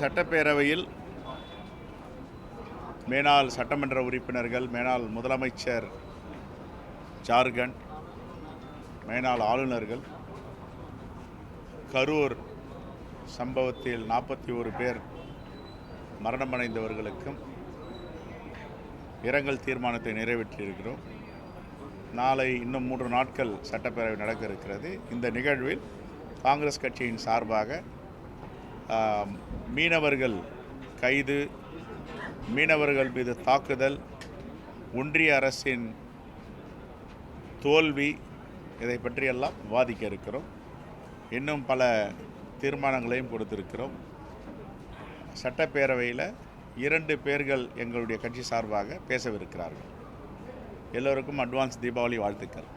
சட்டப்பேரவையில் மேனாள் சட்டமன்ற உறுப்பினர்கள் மேனாள் முதலமைச்சர் ஜார்க்கண்ட் மேனாள் ஆளுநர்கள் கரூர் சம்பவத்தில் நாற்பத்தி ஒரு பேர் மரணமடைந்தவர்களுக்கும் இரங்கல் தீர்மானத்தை நிறைவேற்றியிருக்கிறோம். நாளை இன்னும் மூன்று நாட்கள் சட்டப்பேரவை நடக்க இருக்கிறது இந்த நிகழ்வில் காங்கிரஸ் கட்சியின் சார்பாக மீனவர்கள் கைது மீனவர்கள் மீது தாக்குதல் ஒன்றிய அரசின் தோல்வி இதை பற்றியெல்லாம் விவாதிக்க இருக்கிறோம். இன்னும் பல தீர்மானங்களையும் கொடுத்திருக்கிறோம். சட்டப்பேரவையில் இரண்டு பேர்கள் எங்களுடைய கட்சி சார்பாக பேசவிருக்கிறார்கள். எல்லோருக்கும் அட்வான்ஸ் தீபாவளி வாழ்த்துக்கள்.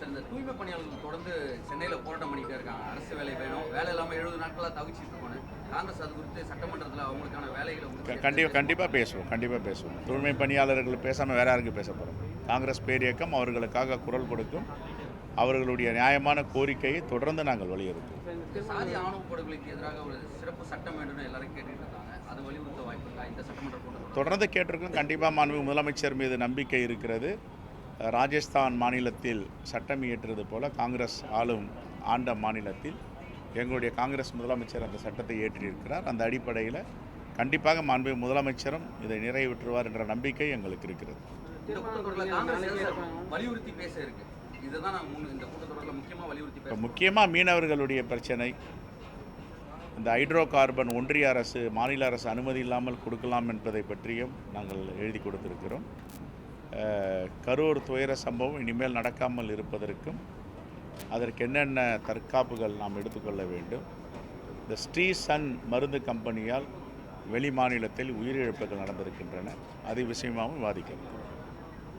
சார் இந்த தூய்மை பணியாளர்கள் தொடர்ந்து சென்னையில் போராட்டம் பண்ணிட்டே இருக்காங்க அரசு வேலை வேணும். வேலை இல்லாமல் எழுபது நாட்களாக தவிச்சிட்டு இருக்கோன்னு. காங்கிரஸ் அது குறித்து சட்டமன்றத்தில் அவங்களுக்கான வேலைகளை கண்டிப்பாக கண்டிப்பாக பேசுவோம் கண்டிப்பாக பேசுவோம். தூய்மை பணியாளர்கள் பேசாமல் வேற யாருக்கு பேச போகிறோம் காங்கிரஸ் பேரியக்கம் அவர்களுக்காக குரல் கொடுக்கும் அவர்களுடைய நியாயமான கோரிக்கையை தொடர்ந்து நாங்கள் வலியுறுத்துவோம். சாதி ஆணவ படுகொலைக்கு எதிராக ஒரு சிறப்பு சட்டம் வேண்டும்னு எல்லாரும் கேட்டுட்டு இருக்காங்க அது வலியுறுத்த வாய்ப்பு இந்த சட்டமன்ற தொடர்ந்து கேட்டிருக்கோம். கண்டிப்பாக மாண்பு முதலமைச்சர் மீது நம்பிக்கை இருக்கிறது. ராஜஸ்தான் மாநிலத்தில் சட்டம் இயற்றுவது போல காங்கிரஸ் ஆளும் ஆண்ட மாநிலத்தில் எங்களுடைய காங்கிரஸ் முதலமைச்சர் அந்த சட்டத்தை இயற்றியிருக்கிறார். அந்த அடிப்படையில் கண்டிப்பாக மாண்பு முதலமைச்சரும் இதை நிறைவேற்றுவார் என்ற நம்பிக்கை எங்களுக்கு இருக்கிறது. முக்கியமாக மீனவர்களுடைய பிரச்சனை இந்த ஹைட்ரோ கார்பன் ஒன்றிய அரசு மாநில அரசு அனுமதி இல்லாமல் கொடுக்கலாம் என்பதை பற்றியும் நாங்கள் எழுதி கொடுத்திருக்கிறோம். கரூர் துயர சம்பவம் இனிமேல் நடக்காமல் இருப்பதற்கும் அதற்கு என்னென்ன தற்காப்புகள் நாம் எடுத்துக்கொள்ள வேண்டும் இந்த ஸ்ரீ சன் மருந்து கம்பெனியால் வெளி மாநிலத்தில் உயிரிழப்புகள் நடந்திருக்கின்றன அது விஷயமாகவும் விவாதிக்கிறோம்